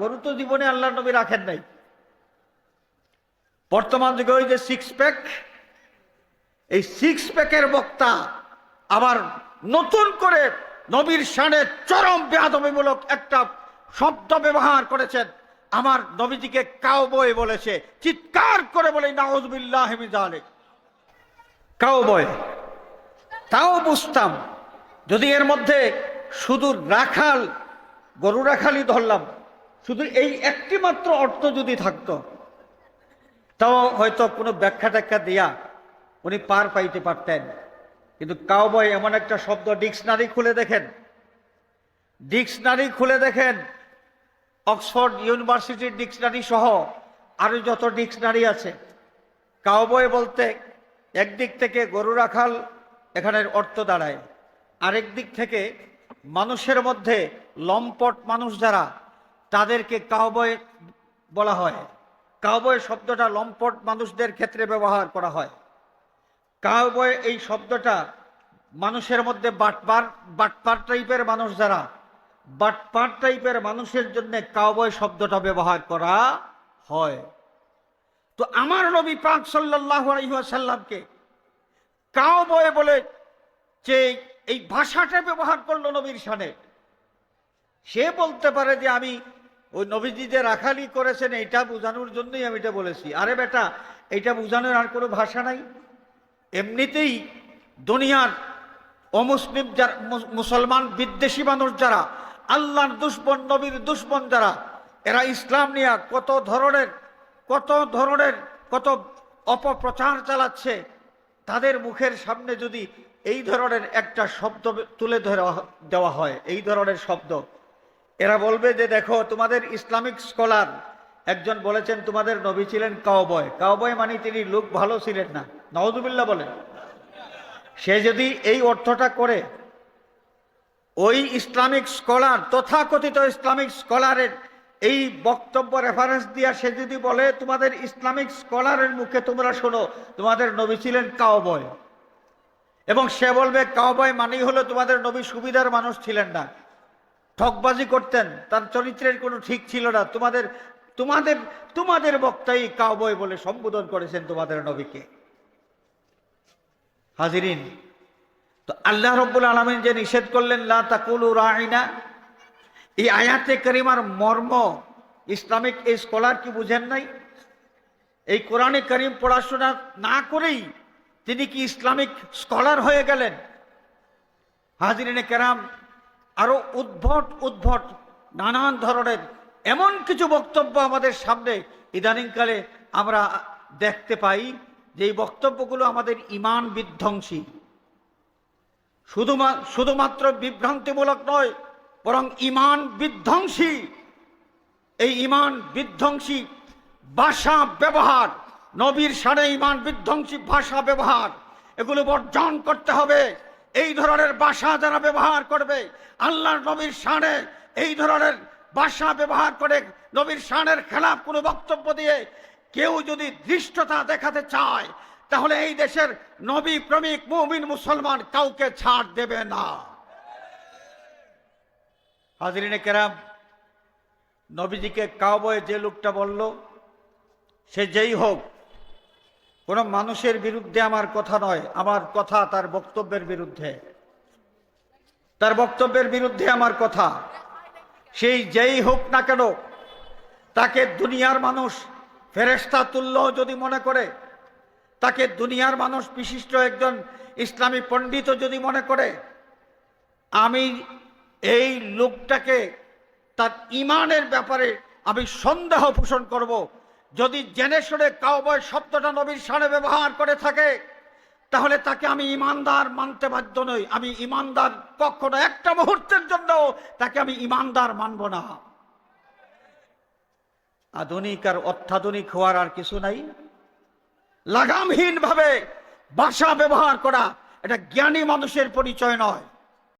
গরু তো জীবনে আল্লাহ নবী রাখেন নাই। বর্তমান যুগে ওই যে সিক্স প্যাক এই সিক্স প্যাকের বক্তা আবার নতুন করে নবীর শানে চরম বেয়াদবিমূলক একটা শব্দ ব্যবহার করেছেন। আমার নবীজিকে কাউবয় বলেছে চিৎকার করে বলে নাউজবিল্লাহ জালে কাউবয় তাও বুঝতাম, যদি এর মধ্যে শুধু রাখাল, গরু রাখালই ধরলাম। শুধু এই একটি মাত্র অর্থ যদি থাকতো, তাও হয়তো কোনো ব্যাখ্যা ট্যাখ্যা দিয়া উনি পার পাইতে পারতেন। কিন্তু কাউবয় এমন একটা শব্দ, ডিকশনারি খুলে দেখেন। ডিকশনারি খুলে দেখেন, অক্সফোর্ড ইউনিভার্সিটির ডিকশনারি সহ আরও যত ডিকশনারি আছে। কাউবয় বলতে একদিক থেকে গরু রাখাল, এখানের অর্থ দাঁড়ায়। আরেক দিক থেকে মানুষের মধ্যে লম্পট মানুষ যারা তাদেরকে কাউবয় বলা হয়। কাউবয় শব্দটা লম্পট মানুষদের ক্ষেত্রে ব্যবহার করা হয়। কাউবয় এই শব্দটা মানুষের মধ্যে বাটপার বাটপার টাইপের মানুষ যারা, বাটপার টাইপের মানুষের জন্য কাউবয় শব্দটা ব্যবহার করা হয়। তো আমার নবী পাক সাল্লাহ আলহিহাসাল্লামকে কাউবয় বলে যে এই ভাষাটা ব্যবহার করল নবীর সানে সে বলতে পারে যে আমি ওই নবীজি যে রাখালি করেছেন এটা বোঝানোর জন্যই আমি এটা বলেছি। আরে বেটা এটা বোঝানোর আর কোনো ভাষা নাই। এমনিতেই দুনিয়ার অমুসলিম যারা মুসলমান বিদ্বেষী মানুষ যারা, আল্লাহর দুশ্মন, নবীর দুশ্মন যারা, এরা ইসলাম নিয়ে কত ধরনের কত ধরনের, কত অপপ্রচার চালাচ্ছে, তাদের মুখের সামনে যদি এই ধরনের একটা শব্দ তুলে ধরা, দেওয়া হয়, এই ধরনের শব্দ এরা বলবে যে দেখো, তোমাদের ইসলামিক স্কলার, একজন বলেছেন তোমাদের নবী ছিলেন কাউবয় কাউবয় মানে তিনি লোক ভালো ছিলেন না। নওয়াজুবিল্লাহ বলেন। সে যদি এই অর্থটা করে, ওই ইসলামিক স্কলার, তথাকথিত ইসলামিক স্কলারের এই বক্তব্য রেফারেন্স দিয়া সে যদি বলে, তোমাদের ইসলামিক স্কলারের মুখে তোমরা শোনো, তোমাদের নবী ছিলেন কাউবয় এবং সে বলবে কাউবয় মানেই হলো তোমাদের নবী সুবিধার মানুষ ছিলেন না। ঠকবাজি করতেন, তার চরিত্রের কোনো ঠিক ছিল না। তোমাদের তোমাদের তোমাদের বক্তাই কাউবয় বলে সম্বোধন করেছেন তোমাদের নবীকে। হাজিরিন, তো আল্লাহ রব্বুল আলমিন যে নিষেধ করলেন, লা তাকুলু রাইনা, এই আয়াতে করিমার মর্ম ইসলামিক এই স্কলার কি বুঝেন নাই? এই কোরআনে করিম পড়াশোনা না করেই তিনি কি ইসলামিক স্কলার হয়ে গেলেন? হাজিরিনে কেরাম আরও উদ্ভট উদ্ভট, নানান ধরনের এমন কিছু বক্তব্য আমাদের সামনে ইদানিংকালে আমরা দেখতে পাই যে এই বক্তব্যগুলো আমাদের ইমান বিধ্বংসী। শুধুমা, শুধুমাত্র বিভ্রান্তিমূলক নয়, বরং ইমান বিধ্বংসী। এই ইমান বিধ্বংসী ভাষা ব্যবহার, নবীর সানে ইমান বিধ্বংসী ভাষা ব্যবহার, এগুলো বর্জন করতে হবে। এই ধরনের বাসা যারা ব্যবহার করবে, আল্লাহর নবীর সানে এই ধরনের বাসা ব্যবহার করে নবীর শানের খেলাফ কোনো বক্তব্য দিয়ে কেউ যদি দৃষ্টতা দেখাতে চায়, তাহলে এই দেশের নবী প্রেমিক, মুমিন, মুসলমান কাউকে ছাড় দেবে না। হাজরিনে কেরাম, নবীজিকে কাউবয় যে লোকটা বলল, সে যেই হোক কোনো মানুষের বিরুদ্ধে আমার কথা নয়, আমার কথা তার বক্তব্যের বিরুদ্ধে। তার বক্তব্যের বিরুদ্ধে আমার কথা। সেই যেই হোক না কেন, তাকে দুনিয়ার মানুষ ফেরেস্তা তুল্য যদি মনে করে, তাকে দুনিয়ার মানুষ বিশিষ্ট একজন ইসলামী পণ্ডিত যদি মনে করে, আমি এই লোকটাকে তার ইমানের ব্যাপারে আমি সন্দেহ পোষণ করব। যদি জেনে শুনে কাউবয় শব্দটা নবীর সানে ব্যবহার করে থাকে, তাহলে তাকে আমি ইমানদার মানতে বাধ্য নই। আমি ইমানদার কখনো একটা মুহূর্তের জন্য তাকে আমি ইমানদার মানব না। আধুনিক আর অত্যাধুনিক হওয়ার আর কিছু নাই। লাগামহীন ভাবে ভাষা ব্যবহার করা, এটা জ্ঞানী মানুষের পরিচয় নয়।